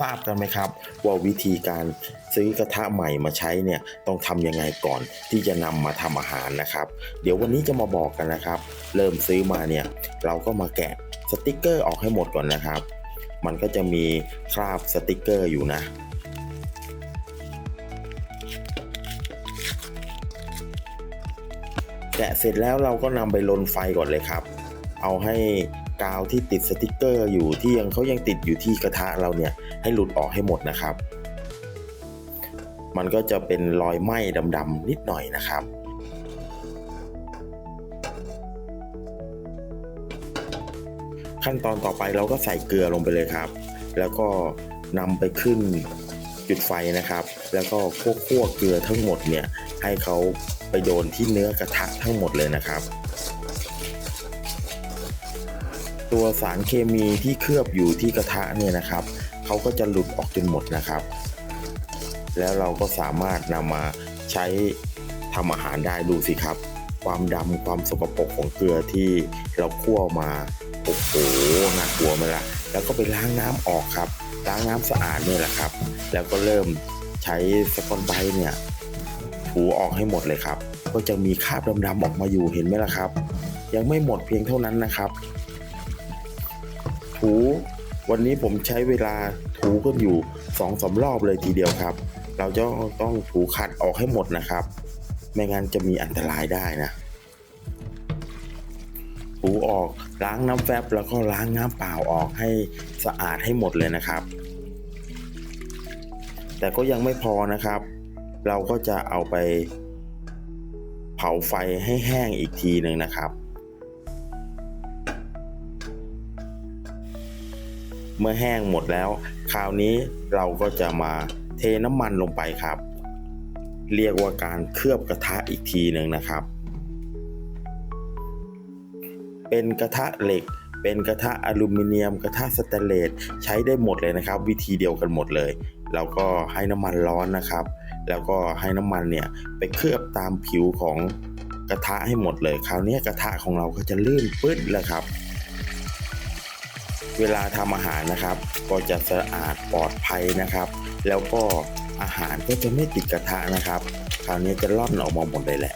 ทราบกันไหมครับว่าวิธีการซื้อกระทะใหม่มาใช้เนี่ยต้องทำยังไงก่อนที่จะนำมาทำอาหารนะครับ เดี๋ยววันนี้จะมาบอกกันนะครับ เริ่มซื้อมาเนี่ยเราก็มาแกะสติกเกอร์ออกให้หมดก่อนนะครับ มันก็จะมีคราบสติกเกอร์อยู่นะแกะเสร็จแล้วเราก็นำไปลนไฟก่อนเลยครับ เอาให้ กาวที่ติดสติกเกอร์อยู่ที่ยังเขายังติดอยู่ที่กระทะเราเนี่ยให้หลุดออกให้หมดนะครับ มันก็จะเป็นรอยไหม้ดำๆนิดหน่อยนะครับขั้นตอนต่อไปเราก็ใส่เกลือลงไปเลยครับ แล้วก็นำไปขึ้นจุดไฟนะครับ แล้วก็คั่วคั่วเกลือทั้งหมดเนี่ยให้เขาไปโดนที่เนื้อกระทะทั้งหมดเลยนะครับ ตัวสารเคมีที่เคลือบอยู่ที่กระทะเนี่ยนะครับเขาก็จะหลุดออกจนหมดนะครับ แล้วเราก็สามารถนำมาใช้ทำอาหารได้ดูสิครับ ความดำความสกปรกของเกลือที่เราคั่วมาโอ้โหน่ากลัวไหมล่ะแล้วก็ไปล้างน้ำออกครับล้างน้ำสะอาดเนี่ยแหละครับ แล้วก็เริ่มใช้สกอนไบเนี่ยถูออกให้หมดเลยครับ ก็จะมีคราบดำๆออกมาอยู่เห็นไหมล่ะครับ ยังไม่หมดเพียงเท่านั้นนะครับ ถู วันนี้ผมใช้เวลาถูกันอยู่สองสารอบเลยทีเดียวครับ เราจะต้องถูขัดออกให้หมดนะครับ ไม่งั้นจะมีอันตรายได้นะถูออกล้างน้ำแฟบแล้วก็ล้างน้ำเปล่าออกให้สะอาดให้หมดเลยนะครับ แต่ก็ยังไม่พอนะครับ เราก็จะเอาไปเผาไฟให้แห้งอีกทีหนึ่งนะครับ เมื่อแห้งหมดแล้ว คราวนี้เราก็จะมาเทน้ำมันลงไปครับ เรียกว่าการเคลือบกระทะอีกทีหนึ่งนะครับ เป็นกระทะเหล็ก เป็นกระทะอลูมิเนียม กระทะสแตนเลสใช้ได้หมดเลยนะครับ วิธีเดียวกันหมดเลยเราก็ให้น้ำมันร้อนนะครับ แล้วก็ให้น้ำมันเนี่ยไปเคลือบตามผิวของกระทะให้หมดเลย คราวนี้กระทะของเราก็จะลื่นปื้ดแล้วครับ เวลาทำอาหารนะครับ ก็จะสะอาดปลอดภัยนะครับ แล้วก็อาหารก็จะไม่ติดกระทะนะครับ คราวนี้จะล่อนออกมาหมดเลยแหละ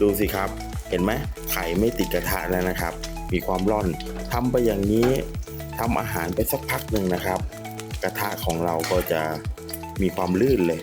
ดูสิครับ เห็นไหมไข่ไม่ติดกระทะแล้วนะครับ มีความร่อนทำไปอย่างนี้ทำอาหารไปสักพักหนึ่งนะครับ กระทะของเราก็จะ มีความลื่นเลย